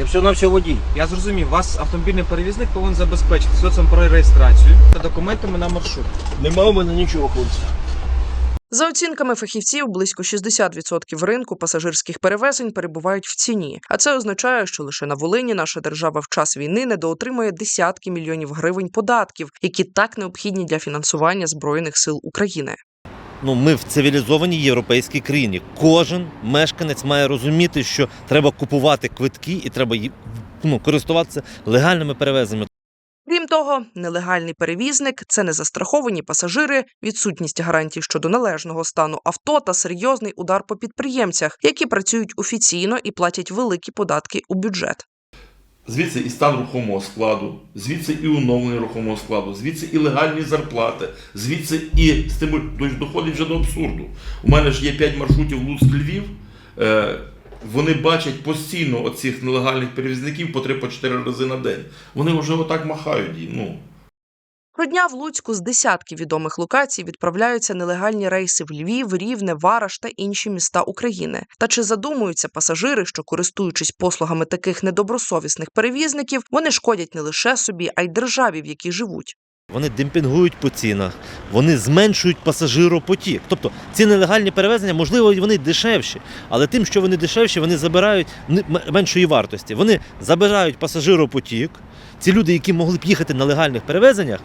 Я все на все водій. Я зрозумів, вас автомобільний перевізник повинен забезпечити свідоцтвом про реєстрацію та документами на маршрут. Нема у мене нічого, хлопці. За оцінками фахівців, близько 60% ринку пасажирських перевезень перебувають в ціні. А це означає, що лише на Волині наша держава в час війни недоотримує десятки мільйонів гривень податків, які так необхідні для фінансування збройних сил України. Ну, ми в цивілізованій європейській країні. Кожен мешканець має розуміти, що треба купувати квитки і треба ну, користуватися легальними перевезеннями. Крім того, нелегальний перевізник це незастраховані пасажири, відсутність гарантій щодо належного стану авто та серйозний удар по підприємцях, які працюють офіційно і платять великі податки у бюджет. Звідси і стан рухомого складу, звідси і оновлення рухомого складу, звідси і легальні зарплати, звідси і стимуль. Доходить вже до абсурду. У мене ж є 5 маршрутів Луцьк-Львів. Е, вони бачать постійно оцих нелегальних перевізників по 3-4 рази на день. Вони вже отак махають. Ну. Щодня в Луцьку з десятки відомих локацій відправляються нелегальні рейси в Львів, Рівне, Вараш та інші міста України. Та чи задумуються пасажири, що користуючись послугами таких недобросовісних перевізників, вони шкодять не лише собі, а й державі, в якій живуть. Вони демпінгують по цінах, вони зменшують пасажиропотік. Тобто ці нелегальні перевезення, можливо, вони дешевші, але тим, що вони дешевші, вони забирають меншої вартості. Вони забирають пасажиропотік. Ці люди, які могли б їхати на легальних перевезеннях,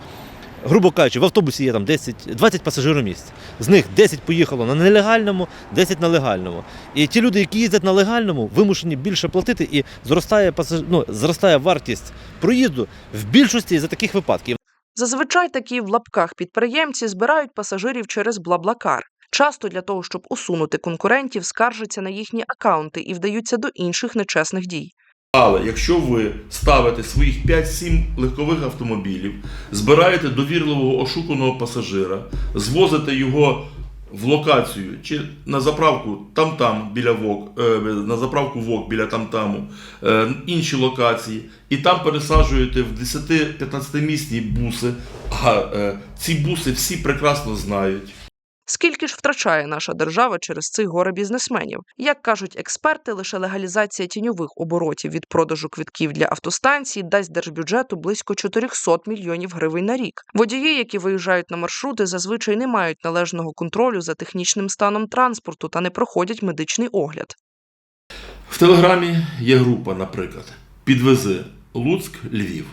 грубо кажучи, в автобусі є там 10, 20 пасажиромісць. З них 10 поїхало на нелегальному, 10 на легальному. І ті люди, які їздять на легальному, вимушені більше платити, і зростає пасаж... ну, зростає вартість проїзду в більшості за таких випадків. Зазвичай такі в лапках підприємці збирають пасажирів через Блаблакар. Часто для того, щоб усунути конкурентів, скаржаться на їхні акаунти і вдаються до інших нечесних дій. Але якщо ви ставите своїх 5-7 легкових автомобілів, збираєте довірливого ошуканого пасажира, звозите його в локацію чи на заправку там-там біля ВОК, е, на заправку ВОК біля там-таму, е, інші локації, і там пересаджуєте в 10-15 місні буси, а е, ці буси всі прекрасно знають. Скільки ж втрачає наша держава через цих горе бізнесменів? Як кажуть експерти, лише легалізація тіньових оборотів від продажу квитків для автостанцій дасть держбюджету близько 400 мільйонів гривень на рік. Водії, які виїжджають на маршрути, зазвичай не мають належного контролю за технічним станом транспорту та не проходять медичний огляд. В Телеграмі є група, наприклад, підвези Луцьк, Львів.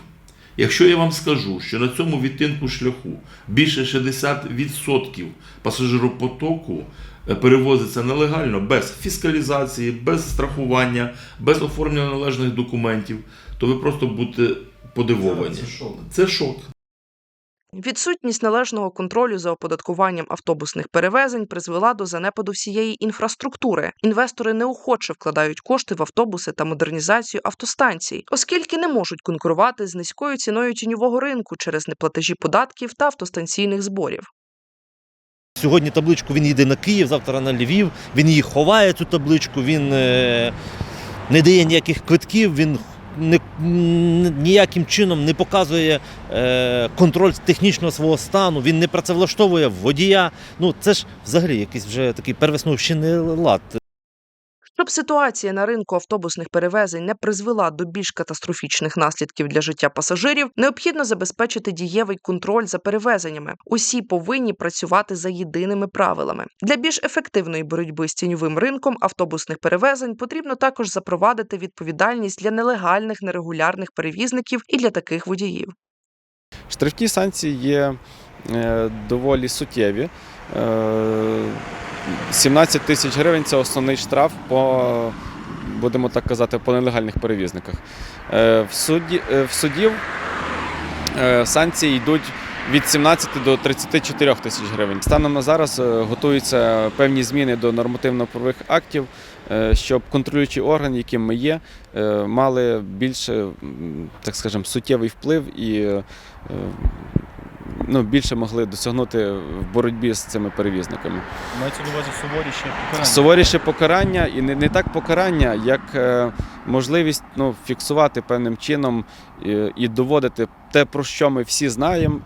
Якщо я вам скажу, що на цьому відтинку шляху більше 60% пасажиропотоку е, перевозиться нелегально, без фіскалізації, без страхування, без оформлення належних документів, то ви просто будете подивовані. Це шок. Це шок. Відсутність належного контролю за оподаткуванням автобусних перевезень призвела до занепаду всієї інфраструктури. Інвестори неохоче вкладають кошти в автобуси та модернізацію автостанцій, оскільки не можуть конкурувати з низькою ціною тіньового ринку через неплатежі податків та автостанційних зборів. Сьогодні табличку він їде на Київ, завтра на Львів. Він її ховає, цю табличку, він е, не дає ніяких квитків, він не, ніяким чином не показує е, контроль технічного свого стану, він не працевлаштовує водія. Ну це ж взагалі якийсь вже такий первесновщинний лад. Щоб ситуація на ринку автобусних перевезень не призвела до більш катастрофічних наслідків для життя пасажирів, необхідно забезпечити дієвий контроль за перевезеннями. Усі повинні працювати за єдиними правилами. Для більш ефективної боротьби з тіньовим ринком автобусних перевезень потрібно також запровадити відповідальність для нелегальних нерегулярних перевізників і для таких водіїв. Штрафні санкції є е, доволі суттєві. Е, 17 тисяч гривень це основний штраф по, будемо так казати, по нелегальних перевізниках. Е, в, суді, е, в судів е, санкції йдуть від 17 до 34 тисяч гривень. Станом на зараз готуються певні зміни до нормативно-правових актів, щоб контролюючі органи, яким ми є, мали більше, так скажемо, суттєвий вплив і ну, більше могли досягнути в боротьбі з цими перевізниками. Мається на увазі суворіше покарання. Суворіше покарання, і не, не так покарання, як е, можливість ну, фіксувати певним чином і, і доводити те, про що ми всі знаємо.